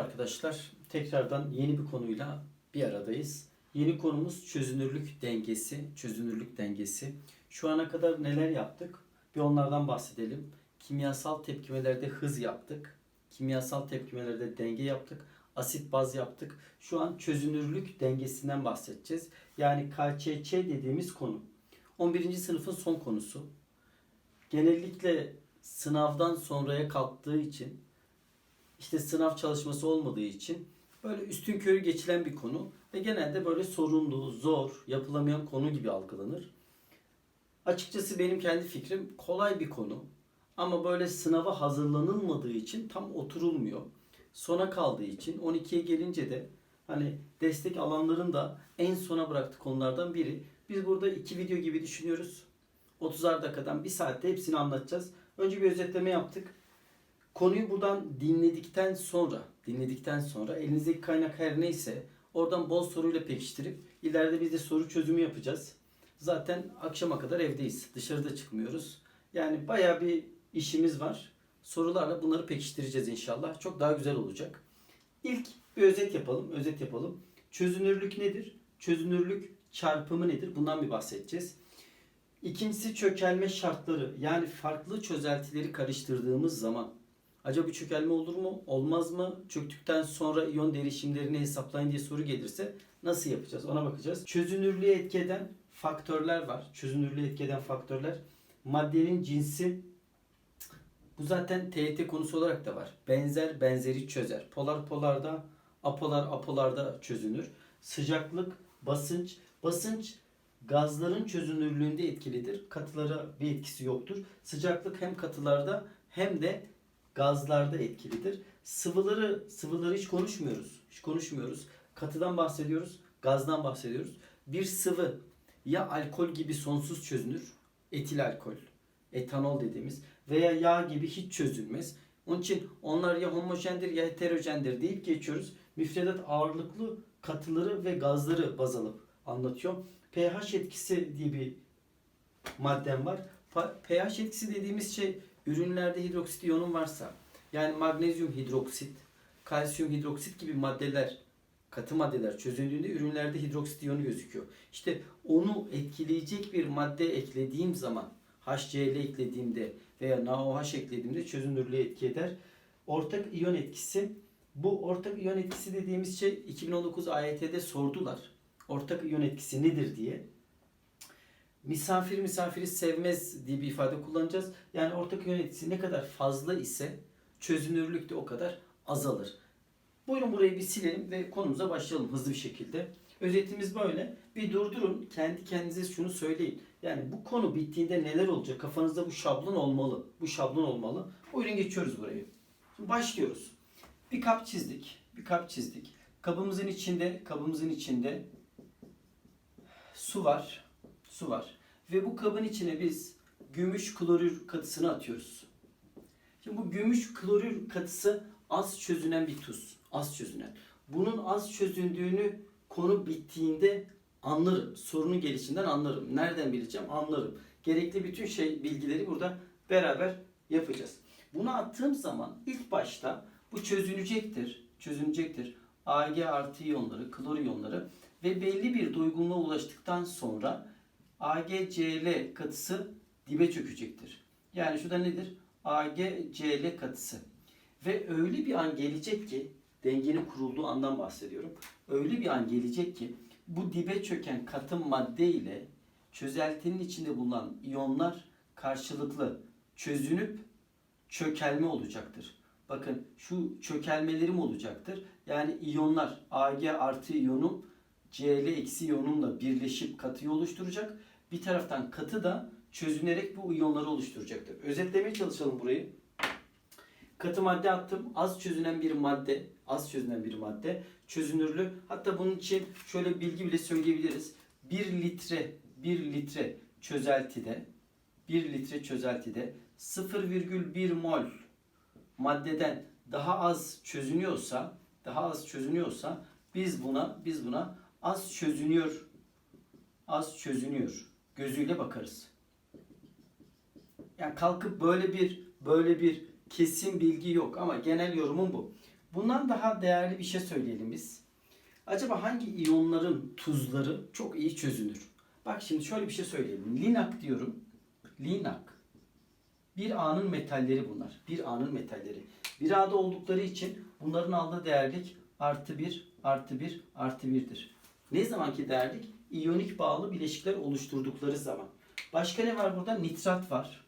arkadaşlar. Tekrardan yeni bir konuyla bir aradayız. Yeni konumuz çözünürlük dengesi. Çözünürlük dengesi. Şu ana kadar neler yaptık? Bir onlardan bahsedelim. Kimyasal tepkimelerde hız yaptık. Kimyasal tepkimelerde denge yaptık. Asit baz yaptık. Şu an çözünürlük dengesinden bahsedeceğiz. Yani KÇÇ dediğimiz konu. 11. sınıfın son konusu. Genellikle sınavdan sonraya kalktığı için işte sınav çalışması olmadığı için böyle üstün körü geçilen bir konu ve genelde böyle sorunlu, zor, yapılamayan konu gibi algılanır. Açıkçası benim kendi fikrim kolay bir konu ama böyle sınava hazırlanılmadığı için tam oturulmuyor. Sona kaldığı için 12'ye gelince de hani destek alanların da en sona bıraktığı konulardan biri. Biz burada iki video gibi düşünüyoruz. 30'ar dakikadan bir saatte hepsini anlatacağız. Önce bir özetleme yaptık. Konuyu buradan dinledikten sonra, dinledikten sonra elinizdeki kaynak her neyse oradan bol soruyla pekiştirip ileride biz de soru çözümü yapacağız. Zaten akşama kadar evdeyiz. Dışarıda çıkmıyoruz. Yani bayağı bir işimiz var. Sorularla bunları pekiştireceğiz inşallah. Çok daha güzel olacak. İlk bir özet yapalım. Özet yapalım. Çözünürlük nedir? Çözünürlük çarpımı nedir? Bundan bir bahsedeceğiz. İkincisi çökelme şartları. Yani farklı çözeltileri karıştırdığımız zaman acaba bir çökelme olur mu? Olmaz mı? Çöktükten sonra iyon derişimlerini hesaplayın diye soru gelirse nasıl yapacağız? Ona bakacağız. Çözünürlüğe etki eden faktörler var. Çözünürlüğe etki eden faktörler. Maddenin cinsi bu zaten TYT konusu olarak da var. Benzer benzeri çözer. Polar polarda, apolar apolarda çözünür. Sıcaklık, basınç. Basınç gazların çözünürlüğünde etkilidir. Katılara bir etkisi yoktur. Sıcaklık hem katılarda hem de gazlarda etkilidir. Sıvıları sıvıları hiç konuşmuyoruz. Hiç konuşmuyoruz. Katıdan bahsediyoruz, gazdan bahsediyoruz. Bir sıvı ya alkol gibi sonsuz çözünür, etil alkol, etanol dediğimiz veya yağ gibi hiç çözülmez. Onun için onlar ya homojendir ya heterojendir deyip geçiyoruz. Müfredat ağırlıklı katıları ve gazları baz alıp anlatıyor. pH etkisi diye bir maddem var. PH etkisi dediğimiz şey ürünlerde hidroksit iyonu varsa yani magnezyum hidroksit, kalsiyum hidroksit gibi maddeler katı maddeler çözüldüğünde ürünlerde hidroksit iyonu gözüküyor. İşte onu etkileyecek bir madde eklediğim zaman HCl eklediğimde veya NaOH eklediğimde çözünürlüğe etki eder. Ortak iyon etkisi bu ortak iyon etkisi dediğimiz şey 2019 AYT'de sordular. Ortak iyon etkisi nedir diye. Misafir misafiri sevmez diye bir ifade kullanacağız. Yani ortak iyon etkisi ne kadar fazla ise çözünürlük de o kadar azalır. Buyurun burayı bir silelim ve konumuza başlayalım hızlı bir şekilde. Özetimiz böyle. Bir durdurun, kendi kendinize şunu söyleyin. Yani bu konu bittiğinde neler olacak? Kafanızda bu şablon olmalı. Bu şablon olmalı. Buyurun geçiyoruz burayı. Şimdi başlıyoruz. Bir kap çizdik. Bir kap çizdik. Kabımızın içinde, kabımızın içinde su var. Su var. Ve bu kabın içine biz gümüş klorür katısını atıyoruz. Şimdi bu gümüş klorür katısı az çözünen bir tuz. Az çözünen. Bunun az çözündüğünü konu bittiğinde anlarım. Sorunun gelişinden anlarım. Nereden bileceğim? Anlarım. Gerekli bütün şey bilgileri burada beraber yapacağız. Bunu attığım zaman ilk başta bu çözünecektir. Çözünecektir. Ag artı iyonları, klor iyonları ve belli bir doygunluğa ulaştıktan sonra AgCl katısı dibe çökecektir. Yani şurada nedir? AgCl katısı. Ve öyle bir an gelecek ki dengenin kurulduğu andan bahsediyorum. Öyle bir an gelecek ki bu dibe çöken katı madde ile çözeltinin içinde bulunan iyonlar karşılıklı çözünüp çökelme olacaktır. Bakın şu çökelmelerim olacaktır. Yani iyonlar Ag artı iyonum Cl eksi iyonumla birleşip katıyı oluşturacak. Bir taraftan katı da çözünerek bu iyonları oluşturacaktır. Özetlemeye çalışalım burayı. Katı madde attım. Az çözünen bir madde. Az çözünen bir madde. Çözünürlü. Hatta bunun için şöyle bilgi bile söyleyebiliriz. 1 litre 1 litre çözeltide 1 litre çözeltide 0,1 mol maddeden daha az çözünüyorsa daha az çözünüyorsa biz buna biz buna az çözünüyor az çözünüyor gözüyle bakarız. Yani kalkıp böyle bir böyle bir kesin bilgi yok ama genel yorumum bu. Bundan daha değerli bir şey söyleyelim biz. Acaba hangi iyonların tuzları çok iyi çözünür? Bak şimdi şöyle bir şey söyleyelim. Linak diyorum. Linak. Bir A'nın metalleri bunlar. Bir A'nın metalleri. Bir A'da oldukları için bunların aldığı değerlik artı 1, artı 1, artı 1'dir. Ne zamanki değerlik? İyonik bağlı bileşikler oluşturdukları zaman. Başka ne var burada? Nitrat var.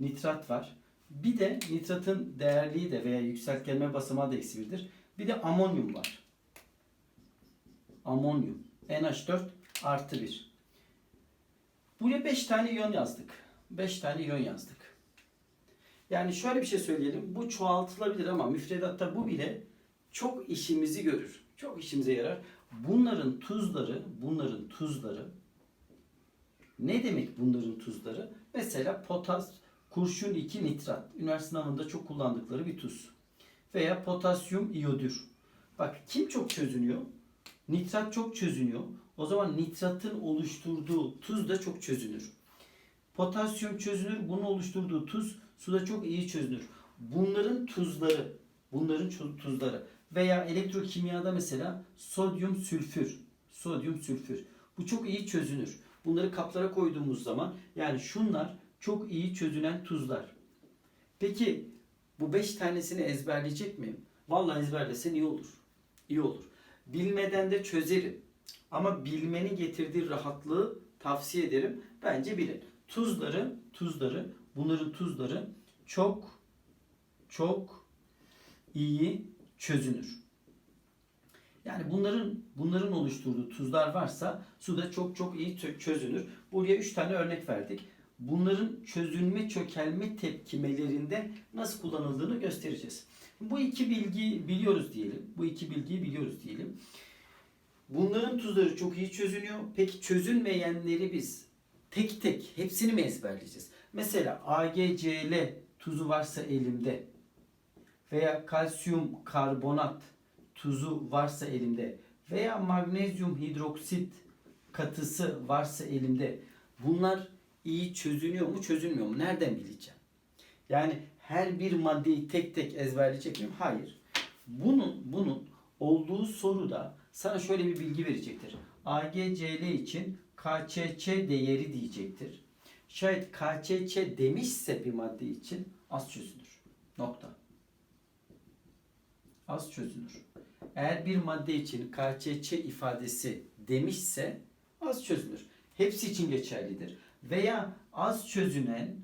Nitrat var. Bir de nitratın değerliği de veya yükseltgenme basamağı da eksi birdir. Bir de amonyum var. Amonyum. NH4 artı 1. Buraya 5 tane iyon yazdık. 5 tane iyon yazdık. Yani şöyle bir şey söyleyelim. Bu çoğaltılabilir ama müfredatta bu bile çok işimizi görür. Çok işimize yarar. Bunların tuzları, bunların tuzları ne demek bunların tuzları? Mesela potas, kurşun 2 nitrat. Üniversite sınavında çok kullandıkları bir tuz. Veya potasyum iyodür. Bak kim çok çözünüyor? Nitrat çok çözünüyor. O zaman nitratın oluşturduğu tuz da çok çözünür. Potasyum çözünür. Bunun oluşturduğu tuz suda çok iyi çözünür. Bunların tuzları, bunların tuzları veya elektrokimyada mesela sodyum sülfür, sodyum sülfür. Bu çok iyi çözünür. Bunları kaplara koyduğumuz zaman yani şunlar çok iyi çözünen tuzlar. Peki bu beş tanesini ezberleyecek miyim? Vallahi ezberlesen iyi olur. İyi olur. Bilmeden de çözerim. Ama bilmenin getirdiği rahatlığı tavsiye ederim. Bence bilin. Tuzları, tuzları, bunların tuzları çok çok iyi çözünür. Yani bunların bunların oluşturduğu tuzlar varsa suda çok çok iyi çö- çözünür. Buraya 3 tane örnek verdik. Bunların çözünme çökelme tepkimelerinde nasıl kullanıldığını göstereceğiz. Bu iki bilgi biliyoruz diyelim. Bu iki bilgiyi biliyoruz diyelim. Bunların tuzları çok iyi çözünüyor. Peki çözünmeyenleri biz tek tek hepsini mi ezberleyeceğiz? Mesela AgCl tuzu varsa elimde veya kalsiyum karbonat tuzu varsa elimde veya magnezyum hidroksit katısı varsa elimde bunlar iyi çözünüyor mu çözülmüyor mu nereden bileceğim? Yani her bir maddeyi tek tek ezberleyecek miyim? Hayır. Bunun bunun olduğu soruda sana şöyle bir bilgi verecektir. AgCl için KÇÇ değeri diyecektir. Şayet KÇÇ demişse bir madde için az çözünür. Nokta. Az çözünür. Eğer bir madde için KÇÇ ifadesi demişse az çözünür. Hepsi için geçerlidir. Veya az çözünen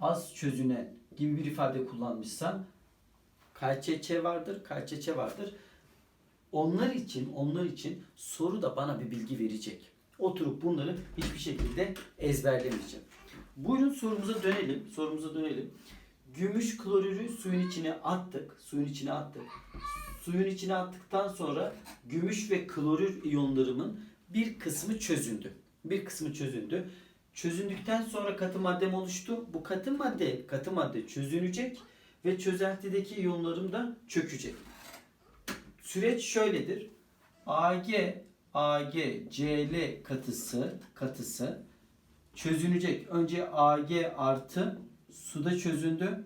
az çözünen gibi bir ifade kullanmışsa KÇÇ vardır, KÇÇ vardır. Onlar için, onlar için soru da bana bir bilgi verecek. Oturup bunları hiçbir şekilde ezberlemeyeceğim. Buyurun sorumuza dönelim. Sorumuza dönelim. Gümüş klorürü suyun içine attık. Suyun içine attık. Suyun içine attıktan sonra gümüş ve klorür iyonlarımın bir kısmı çözündü. Bir kısmı çözündü. Çözündükten sonra katı maddem oluştu. Bu katı madde, katı madde çözünecek ve çözeltideki iyonlarım da çökecek. Süreç şöyledir. Ag, Ag, Cl katısı, katısı çözünecek. Önce Ag artı suda çözündü.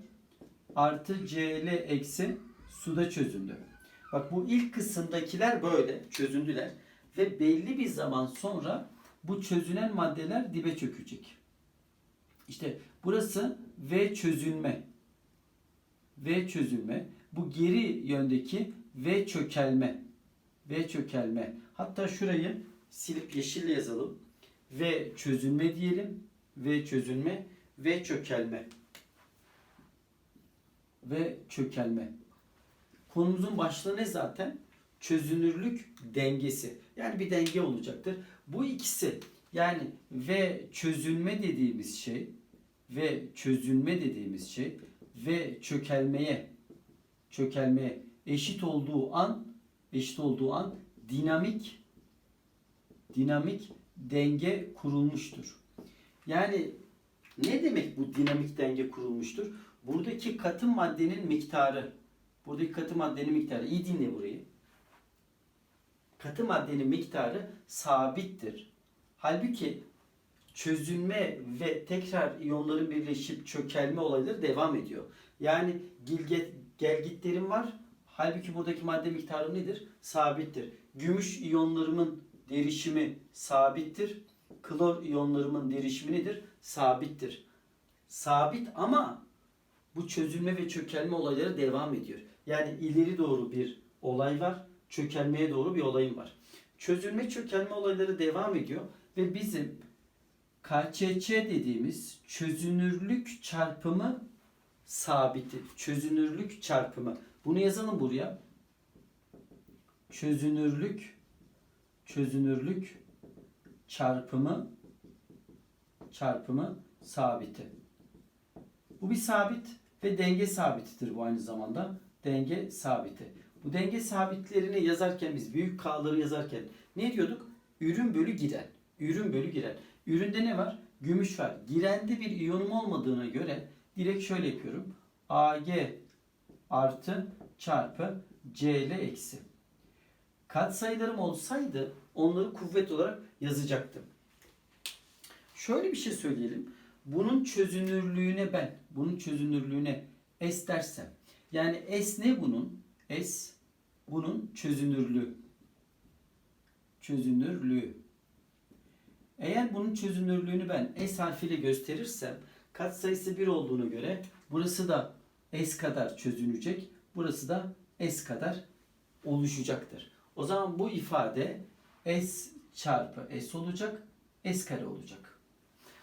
Artı Cl eksi suda çözündü. Bak bu ilk kısımdakiler böyle çözündüler. Ve belli bir zaman sonra bu çözünen maddeler dibe çökecek. İşte burası V çözünme. V çözülme. Bu geri yöndeki V çökelme. V çökelme. Hatta şurayı silip yeşille yazalım. V çözünme diyelim. V çözünme. V çökelme. V çökelme. Konumuzun başlığı ne zaten? Çözünürlük dengesi. Yani bir denge olacaktır. Bu ikisi yani ve çözünme dediğimiz şey ve çözünme dediğimiz şey ve çökelmeye çökelmeye eşit olduğu an eşit olduğu an dinamik dinamik denge kurulmuştur. Yani ne demek bu dinamik denge kurulmuştur? Buradaki katı maddenin miktarı buradaki katı maddenin miktarı iyi dinle burayı. Katı maddenin miktarı sabittir. Halbuki çözünme ve tekrar iyonların birleşip çökelme olayları devam ediyor. Yani Gilget gelgitlerim var. Halbuki buradaki madde miktarı nedir? Sabittir. Gümüş iyonlarımın derişimi sabittir. Klor iyonlarımın derişimi nedir? Sabittir. Sabit ama bu çözülme ve çökelme olayları devam ediyor. Yani ileri doğru bir olay var, çökelmeye doğru bir olayım var. Çözülme çökelme olayları devam ediyor ve bizim KÇÇ dediğimiz çözünürlük çarpımı sabiti. Çözünürlük çarpımı. Bunu yazalım buraya. Çözünürlük çözünürlük çarpımı çarpımı sabiti. Bu bir sabit ve denge sabitidir bu aynı zamanda. Denge sabiti. Bu denge sabitlerini yazarken biz büyük K'ları yazarken ne diyorduk? Ürün bölü giren. Ürün bölü giren. Üründe ne var? Gümüş var. Girende bir iyonum olmadığına göre direkt şöyle yapıyorum. Ag artı çarpı Cl eksi. Katsayılarım olsaydı onları kuvvet olarak yazacaktım. Şöyle bir şey söyleyelim. Bunun çözünürlüğüne ben, bunun çözünürlüğüne S dersem. Yani S ne bunun? S bunun çözünürlüğü. Çözünürlüğü. Eğer bunun çözünürlüğünü ben S harfiyle gösterirsem katsayısı 1 olduğuna göre burası da S kadar çözünecek. Burası da S kadar oluşacaktır. O zaman bu ifade S çarpı S olacak. S kare olacak.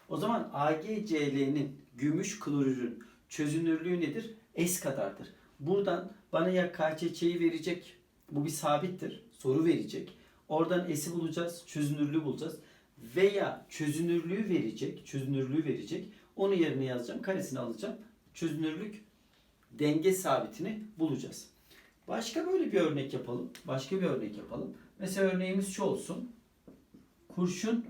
O zaman AgCl'nin gümüş klorürün çözünürlüğü nedir? S kadardır. Buradan bana ya KÇÇ'yi verecek. Bu bir sabittir. Soru verecek. Oradan S'i bulacağız. Çözünürlüğü bulacağız. Veya çözünürlüğü verecek. Çözünürlüğü verecek. Onu yerine yazacağım. Karesini alacağım. Çözünürlük denge sabitini bulacağız. Başka böyle bir örnek yapalım. Başka bir örnek yapalım. Mesela örneğimiz şu olsun. Kurşun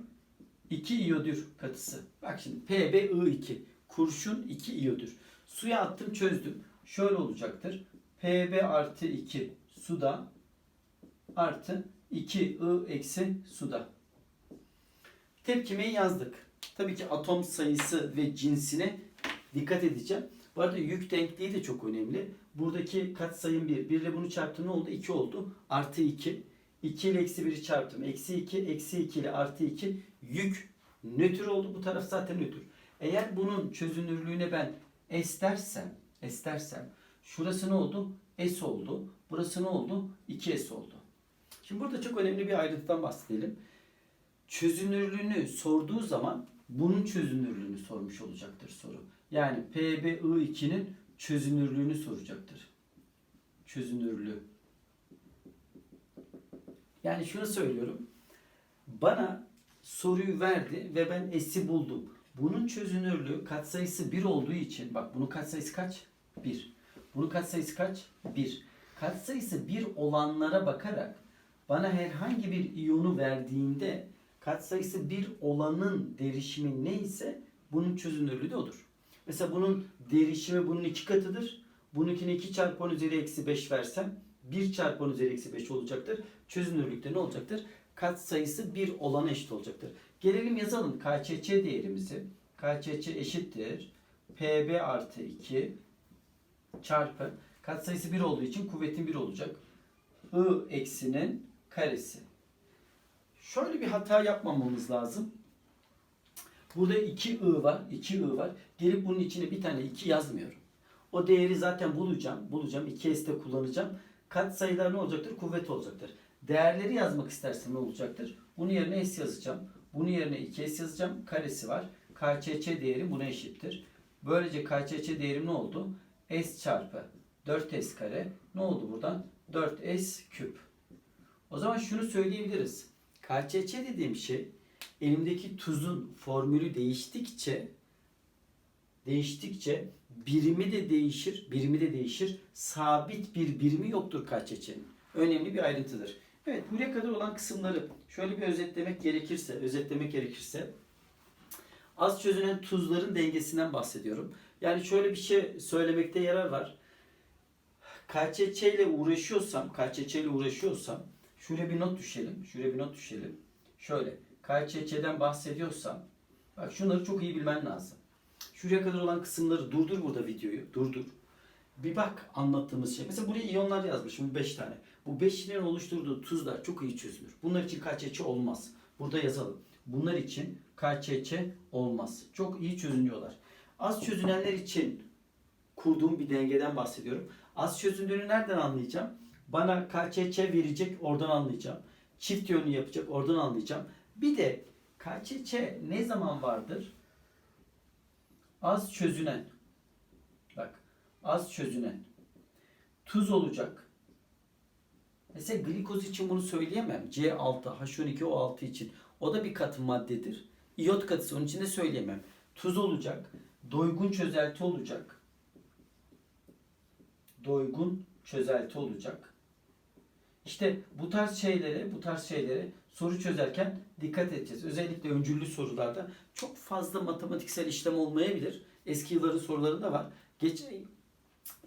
2 iyodür katısı. Bak şimdi PbI2. Kurşun 2 iyodür. Suya attım çözdüm. Şöyle olacaktır. Pb artı 2 suda artı 2 I eksi suda. Tepkimeyi yazdık. Tabii ki atom sayısı ve cinsine dikkat edeceğim. Bu arada yük denkliği de çok önemli. Buradaki katsayım 1. 1 ile bunu çarptım ne oldu? 2 oldu. Artı 2. 2 ile eksi 1'i çarptım. Eksi 2. Eksi 2 ile artı 2. Yük nötr oldu. Bu taraf zaten nötr. Eğer bunun çözünürlüğüne ben S dersem, S dersem şurası ne oldu? S oldu. Burası ne oldu? 2S oldu. Şimdi burada çok önemli bir ayrıntıdan bahsedelim. Çözünürlüğünü sorduğu zaman bunun çözünürlüğünü sormuş olacaktır soru. Yani PbI2'nin çözünürlüğünü soracaktır. Çözünürlüğü. Yani şunu söylüyorum. Bana soruyu verdi ve ben S'i buldum. Bunun çözünürlüğü katsayısı 1 olduğu için bak bunun katsayısı kaç? 1. Bunun katsayısı kaç? 1. Katsayısı 1 olanlara bakarak bana herhangi bir iyonu verdiğinde katsayısı 1 olanın derişimi neyse bunun çözünürlüğü de odur. Mesela bunun derişimi bunun iki katıdır. Bununkine 2 çarpı 10 üzeri eksi 5 versem 1 çarpı 10 üzeri eksi 5 olacaktır. Çözünürlükte ne olacaktır? Kat sayısı 1 olana eşit olacaktır. Gelelim yazalım KÇÇ değerimizi. KÇÇ eşittir. PB artı 2 çarpı kat sayısı 1 olduğu için kuvvetin 1 olacak. I eksinin karesi. Şöyle bir hata yapmamamız lazım. Burada 2 I var. 2 I var. Gelip bunun içine bir tane 2 yazmıyorum. O değeri zaten bulacağım. Bulacağım. 2S'te kullanacağım. Kat sayılar ne olacaktır? Kuvvet olacaktır. Değerleri yazmak istersem ne olacaktır? Bunun yerine S yazacağım. Bunun yerine 2S yazacağım. Karesi var. KÇÇ değeri buna eşittir. Böylece KÇÇ değerim ne oldu? S çarpı 4S kare. Ne oldu buradan? 4S küp. O zaman şunu söyleyebiliriz. KÇÇ dediğim şey elimdeki tuzun formülü değiştikçe değiştikçe birimi de değişir, birimi de değişir. Sabit bir birimi yoktur KÇÇ'nin. Önemli bir ayrıntıdır. Evet, buraya kadar olan kısımları şöyle bir özetlemek gerekirse, özetlemek gerekirse az çözünen tuzların dengesinden bahsediyorum. Yani şöyle bir şey söylemekte yarar var. KÇÇ ile uğraşıyorsam, KÇÇ ile uğraşıyorsam şuraya bir not düşelim. Şuraya bir not düşelim. Şöyle KÇÇ'den bahsediyorsam bak şunları çok iyi bilmen lazım. Şuraya kadar olan kısımları durdur burada videoyu. Durdur. Bir bak anlattığımız şey. Mesela buraya iyonlar yazmışım bu 5 tane. Bu 5'lerin oluşturduğu tuzlar çok iyi çözülür. Bunlar için KÇÇ olmaz. Burada yazalım. Bunlar için KÇÇ olmaz. Çok iyi çözünüyorlar. Az çözünenler için kurduğum bir dengeden bahsediyorum. Az çözündüğünü nereden anlayacağım? Bana KÇÇ verecek oradan anlayacağım. Çift yönlü yapacak oradan anlayacağım. Bir de KÇÇ ne zaman vardır? Az çözünen. Bak az çözünen. Tuz olacak. Mesela glikoz için bunu söyleyemem. C6, H12O6 için. O da bir katı maddedir. İyot katısı onun için de söyleyemem. Tuz olacak. Doygun çözelti olacak. Doygun çözelti olacak. İşte bu tarz şeylere, bu tarz şeylere soru çözerken dikkat edeceğiz. Özellikle öncüllü sorularda çok fazla matematiksel işlem olmayabilir. Eski yılların sorularında var. Geç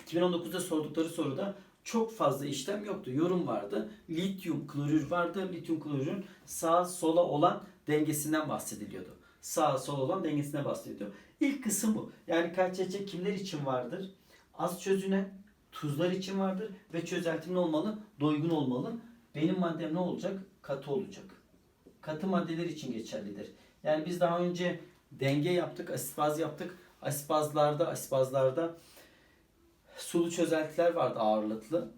2019'da sordukları soruda çok fazla işlem yoktu. Yorum vardı. Lityum klorür vardı. Lityum klorürün sağ sola olan dengesinden bahsediliyordu. Sağ sol olan dengesinden bahsediliyordu. İlk kısım bu. Yani KÇÇ kimler için vardır? Az çözünen, tuzlar için vardır ve çözelti ne olmalı? Doygun olmalı. Benim maddem ne olacak? Katı olacak. Katı maddeler için geçerlidir. Yani biz daha önce denge yaptık, asitbaz yaptık. Asitbazlarda, asitbazlarda sulu çözeltiler vardı ağırlıklı.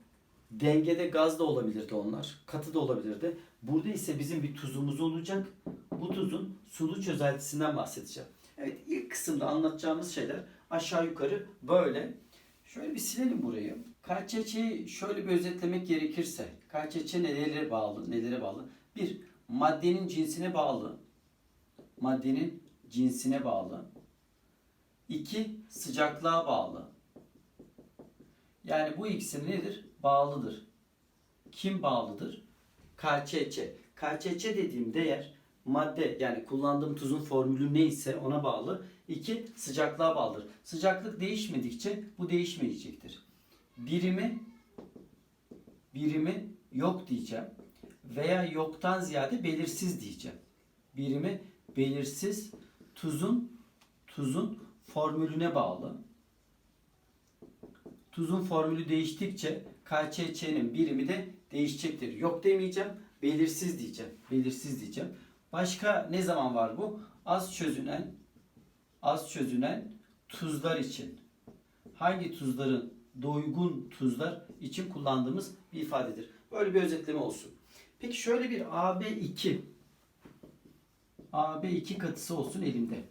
Dengede gaz da olabilirdi onlar. Katı da olabilirdi. Burada ise bizim bir tuzumuz olacak. Bu tuzun sulu çözeltisinden bahsedeceğim. Evet ilk kısımda anlatacağımız şeyler aşağı yukarı böyle. Şöyle bir silelim burayı. KÇÇ'yi şöyle bir özetlemek gerekirse KÇÇ nelere bağlı? Nelere bağlı? Bir, maddenin cinsine bağlı. Maddenin cinsine bağlı. İki, sıcaklığa bağlı. Yani bu ikisi nedir? Bağlıdır. Kim bağlıdır? KÇÇ. KÇÇ dediğim değer madde yani kullandığım tuzun formülü neyse ona bağlı. İki sıcaklığa bağlıdır. Sıcaklık değişmedikçe bu değişmeyecektir. Birimi birimi yok diyeceğim veya yoktan ziyade belirsiz diyeceğim. Birimi belirsiz tuzun tuzun formülüne bağlı. Tuzun formülü değiştikçe KÇÇ'nin birimi de değişecektir. Yok demeyeceğim, belirsiz diyeceğim. Belirsiz diyeceğim. Başka ne zaman var bu? Az çözünen az çözünen tuzlar için. Hangi tuzların doygun tuzlar için kullandığımız bir ifadedir. Böyle bir özetleme olsun. Peki şöyle bir AB2 AB2 katısı olsun elimde.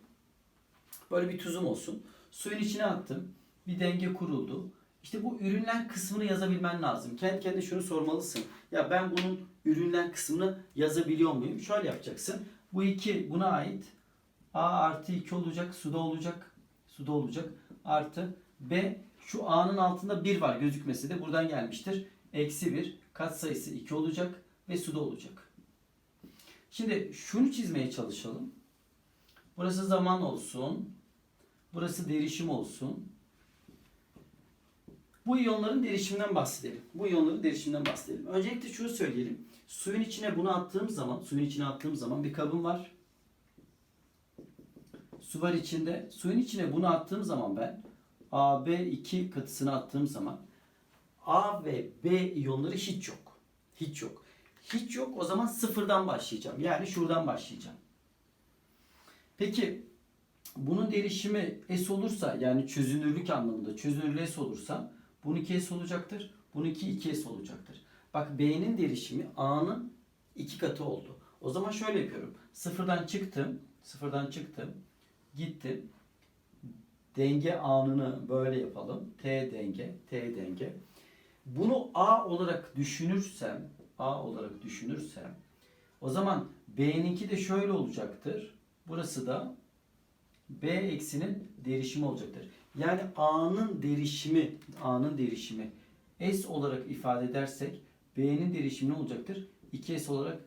Böyle bir tuzum olsun. Suyun içine attım. Bir denge kuruldu. İşte bu ürünler kısmını yazabilmen lazım. Kendi kendine şunu sormalısın. Ya ben bunun ürünler kısmını yazabiliyor muyum? Şöyle yapacaksın. Bu iki buna ait. A artı 2 olacak. Suda olacak. Suda olacak. Artı B şu A'nın altında 1 var gözükmesi de buradan gelmiştir. Eksi 1 kat sayısı 2 olacak ve suda olacak. Şimdi şunu çizmeye çalışalım. Burası zaman olsun. Burası derişim olsun. Bu iyonların derişiminden bahsedelim. Bu iyonların derişiminden bahsedelim. Öncelikle şunu söyleyelim. Suyun içine bunu attığım zaman, suyun içine attığım zaman bir kabım var. Su var içinde. Suyun içine bunu attığım zaman ben AB2 katısını attığım zaman A ve B iyonları hiç yok. Hiç yok. Hiç yok o zaman sıfırdan başlayacağım. Yani şuradan başlayacağım. Peki bunun derişimi S olursa yani çözünürlük anlamında çözünürlüğü S olursa bununki S olacaktır. Bununki 2S olacaktır. Bak B'nin derişimi A'nın iki katı oldu. O zaman şöyle yapıyorum. Sıfırdan çıktım. Sıfırdan çıktım. Gittim. Denge anını böyle yapalım. T denge, T denge. Bunu A olarak düşünürsem, A olarak düşünürsem o zaman B'ninki de şöyle olacaktır. Burası da B eksinin derişimi olacaktır. Yani A'nın derişimi, A'nın derişimi S olarak ifade edersek B'nin derişimi ne olacaktır? 2S olarak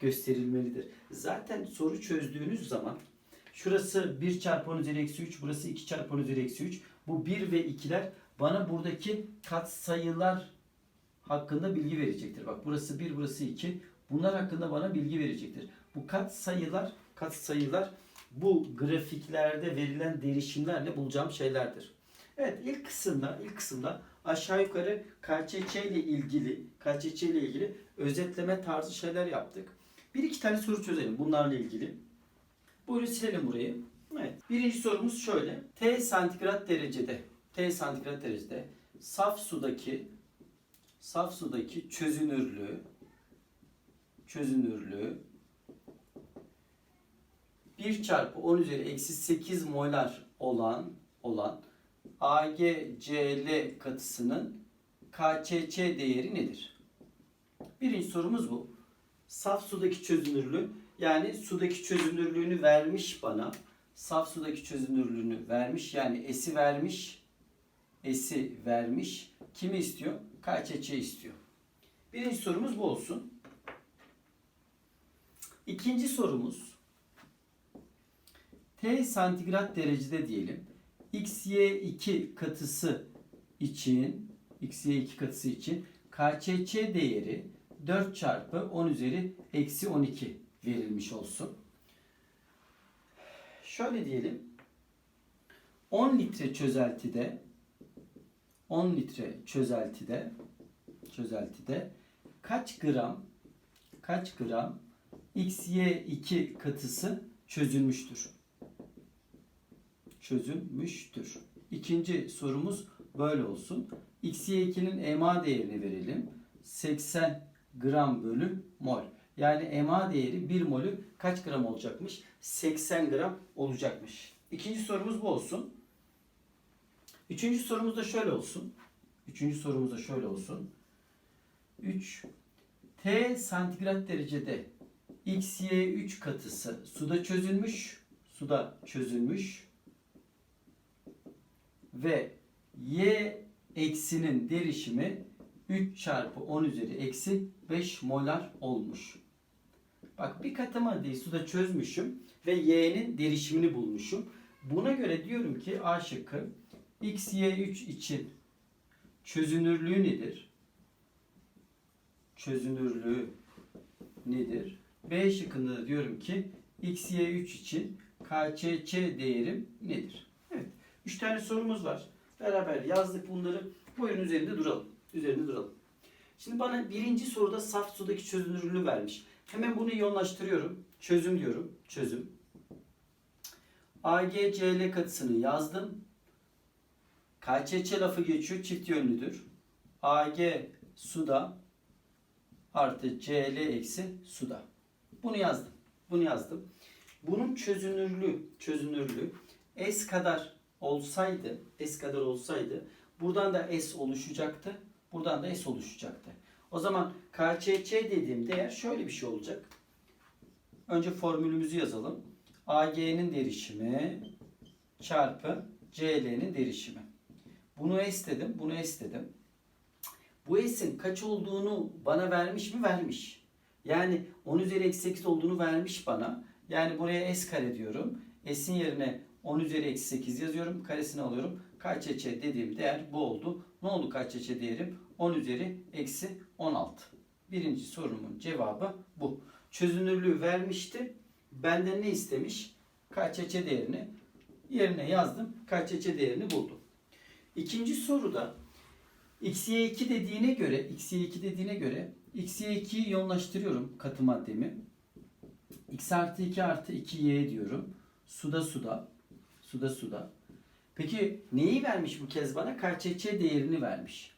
gösterilmelidir. Zaten soru çözdüğünüz zaman şurası 1 çarpı 10 üzeri eksi 3, burası 2 çarpı 10 üzeri eksi 3. Bu 1 ve 2'ler bana buradaki katsayılar hakkında bilgi verecektir. Bak burası 1, burası 2. Bunlar hakkında bana bilgi verecektir. Bu kat sayılar, kat sayılar bu grafiklerde verilen derişimlerle bulacağım şeylerdir. Evet ilk kısımda ilk kısımda aşağı yukarı KÇÇ ile ilgili KÇÇ ile ilgili özetleme tarzı şeyler yaptık. Bir iki tane soru çözelim bunlarla ilgili. Buyurun silelim burayı. Evet. Birinci sorumuz şöyle. T santigrat derecede T santigrat derecede saf sudaki saf sudaki çözünürlüğü çözünürlüğü 1 çarpı 10 üzeri eksi 8 molar olan olan AgCl katısının KÇÇ değeri nedir? Birinci sorumuz bu. Saf sudaki çözünürlüğü yani sudaki çözünürlüğünü vermiş bana. Saf sudaki çözünürlüğünü vermiş yani esi vermiş. Esi vermiş. Kimi istiyor? KÇÇ istiyor. Birinci sorumuz bu olsun. İkinci sorumuz T santigrat derecede diyelim. XY2 katısı için XY2 katısı için KÇÇ değeri 4 çarpı 10 üzeri eksi 12 verilmiş olsun. Şöyle diyelim. 10 litre çözeltide 10 litre çözeltide çözeltide kaç gram kaç gram XY2 katısı çözülmüştür? Çözülmüştür. İkinci sorumuz böyle olsun. XY2'nin EMA değerini verelim. 80 gram bölü mol. Yani EMA değeri 1 molü kaç gram olacakmış? 80 gram olacakmış. İkinci sorumuz bu olsun. Üçüncü sorumuz da şöyle olsun. Üçüncü sorumuz da şöyle olsun. 3. T santigrat derecede XY3 katısı suda çözülmüş. Suda çözülmüş. Ve Y eksinin derişimi 3 çarpı 10 üzeri eksi 5 molar olmuş. Bak bir katı değil suda çözmüşüm ve Y'nin derişimini bulmuşum. Buna göre diyorum ki A şıkkı XY3 için çözünürlüğü nedir? Çözünürlüğü nedir? B şıkkında da diyorum ki XY3 için KÇÇ değerim nedir? Evet. 3 tane sorumuz var. Beraber yazdık bunları. Buyurun üzerinde duralım. Üzerinde duralım. Şimdi bana birinci soruda saf sudaki çözünürlüğü vermiş. Hemen bunu yoğunlaştırıyorum. Çözüm diyorum. Çözüm. AgCl katısını yazdım. KÇÇ lafı geçiyor. Çift yönlüdür. Ag suda artı Cl eksi suda. Bunu yazdım. Bunu yazdım. Bunun çözünürlüğü, çözünürlüğü S kadar olsaydı, S kadar olsaydı buradan da S oluşacaktı. Buradan da S oluşacaktı. O zaman KÇÇ dediğim değer şöyle bir şey olacak. Önce formülümüzü yazalım. AG'nin derişimi çarpı CL'nin derişimi. Bunu S dedim, bunu S dedim. Bu S'in kaç olduğunu bana vermiş mi? Vermiş. Yani 10 üzeri eksi 8 olduğunu vermiş bana. Yani buraya S kare diyorum. S'in yerine 10 üzeri eksi 8 yazıyorum. Karesini alıyorum. KÇÇ dediğim değer bu oldu. Ne oldu KÇÇ değerim? 10 üzeri eksi 16. Birinci sorumun cevabı bu. Çözünürlüğü vermişti. Benden ne istemiş? KÇÇ değerini yerine yazdım. KÇÇ değerini buldum. İkinci soruda xy2 dediğine göre xy2 dediğine göre xy2'yi yoğunlaştırıyorum katı maddemi. x artı 2 artı 2y diyorum. Suda suda. Suda suda. Peki neyi vermiş bu kez bana? KÇÇ değerini vermiş.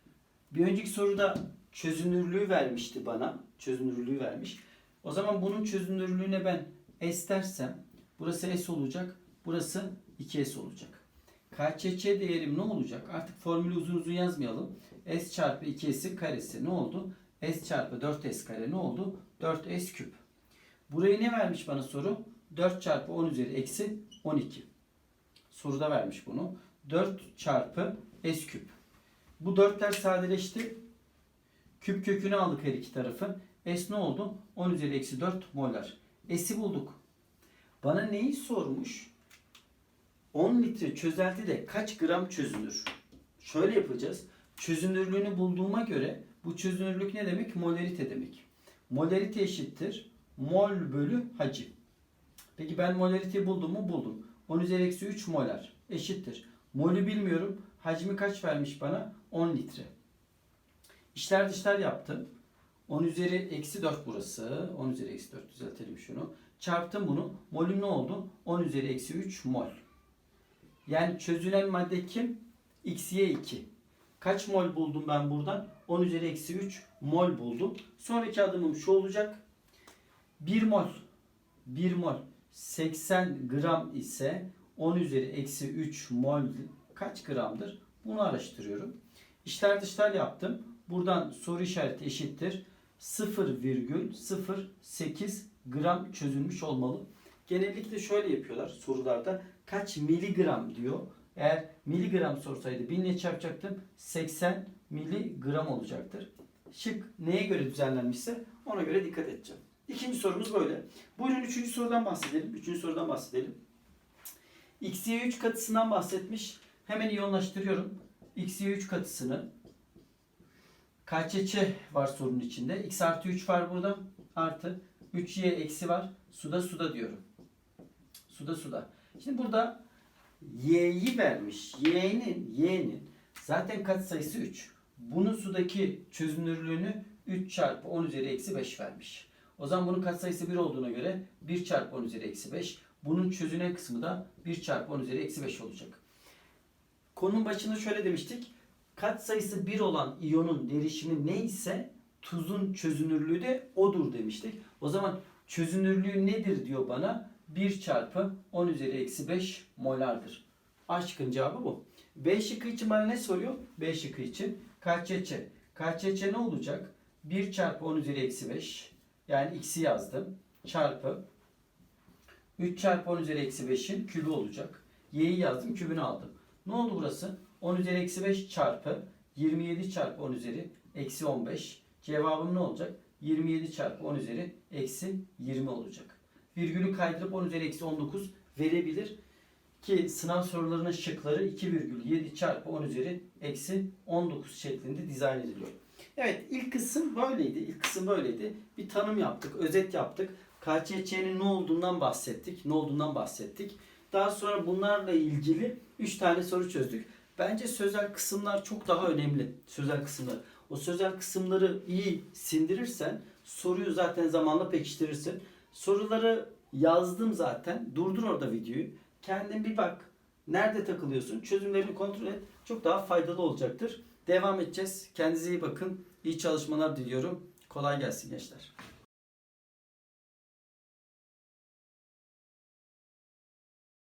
Bir önceki soruda çözünürlüğü vermişti bana. Çözünürlüğü vermiş. O zaman bunun çözünürlüğüne ben S dersem burası S olacak. Burası 2S olacak. KÇÇ değerim ne olacak? Artık formülü uzun uzun yazmayalım. S çarpı 2S'in karesi ne oldu? S çarpı 4S kare ne oldu? 4S küp. Burayı ne vermiş bana soru? 4 çarpı 10 üzeri eksi 12. Soruda vermiş bunu. 4 çarpı S küp. Bu 4'ler sadeleşti. Küp kökünü aldık her iki tarafın. S ne oldu? 10 üzeri eksi 4 molar. S'i bulduk. Bana neyi sormuş? 10 litre çözeltide kaç gram çözünür? Şöyle yapacağız. Çözünürlüğünü bulduğuma göre bu çözünürlük ne demek? Molarite demek. Molarite eşittir. Mol bölü hacim. Peki ben molariteyi buldum mu? Buldum. 10 üzeri eksi 3 molar eşittir. Molü bilmiyorum. Hacmi kaç vermiş bana? 10 litre. İşler dışlar yaptım. 10 üzeri eksi 4 burası. 10 üzeri eksi 4 düzeltelim şunu. Çarptım bunu. Molüm ne oldu? 10 üzeri eksi 3 mol. Yani çözülen madde kim? X'ye 2. Kaç mol buldum ben buradan? 10 üzeri eksi 3 mol buldum. Sonraki adımım şu olacak. 1 mol. 1 mol. 80 gram ise 10 üzeri eksi 3 mol kaç gramdır? Bunu araştırıyorum. İşler dışlar yaptım. Buradan soru işareti eşittir. 0,08 gram çözülmüş olmalı. Genellikle şöyle yapıyorlar sorularda. Kaç miligram diyor. Eğer miligram sorsaydı 1000 ile çarpacaktım. 80 miligram olacaktır. Şık neye göre düzenlenmişse ona göre dikkat edeceğim. İkinci sorumuz böyle. Buyurun üçüncü sorudan bahsedelim. Üçüncü sorudan bahsedelim. X'ye 3 katısından bahsetmiş. Hemen iyonlaştırıyorum. X'ye 3 katısını. KÇÇ var sorunun içinde. X artı 3 var burada. Artı 3Y eksi var. Suda suda diyorum. Suda suda. Şimdi burada Y'yi vermiş. Y'nin Y'nin zaten katsayısı 3. Bunun sudaki çözünürlüğünü 3 çarpı 10 üzeri eksi 5 vermiş. O zaman bunun katsayısı 1 olduğuna göre 1 çarpı 10 üzeri eksi 5. Bunun çözünen kısmı da 1 çarpı 10 üzeri eksi 5 olacak. Konunun başında şöyle demiştik. Katsayısı 1 olan iyonun derişimi neyse tuzun çözünürlüğü de odur demiştik. O zaman çözünürlüğü nedir diyor bana? 1 çarpı 10 üzeri eksi 5 molardır. A cevabı bu. B şıkkı için bana ne soruyor? B şıkkı için KÇÇ. KÇÇ ne olacak? 1 çarpı 10 üzeri eksi 5 yani x'i yazdım. Çarpı 3 çarpı 10 üzeri eksi 5'in kübü olacak. Y'yi yazdım kübünü aldım. Ne oldu burası? 10 üzeri eksi 5 çarpı 27 çarpı 10 üzeri eksi 15. Cevabım ne olacak? 27 çarpı 10 üzeri eksi 20 olacak. Virgülü kaydırıp 10 üzeri eksi 19 verebilir. Ki sınav sorularının şıkları 2,7 çarpı 10 üzeri eksi 19 şeklinde dizayn ediliyor. Evet ilk kısım böyleydi. İlk kısım böyleydi. Bir tanım yaptık, özet yaptık. KÇÇ'nin ne olduğundan bahsettik. Ne olduğundan bahsettik. Daha sonra bunlarla ilgili 3 tane soru çözdük. Bence sözel kısımlar çok daha önemli. Sözel kısımlar. O sözel kısımları iyi sindirirsen soruyu zaten zamanla pekiştirirsin. Soruları yazdım zaten. Durdur orada videoyu. Kendin bir bak. Nerede takılıyorsun? Çözümlerini kontrol et. Çok daha faydalı olacaktır. Devam edeceğiz. Kendinize iyi bakın. İyi çalışmalar diliyorum. Kolay gelsin gençler.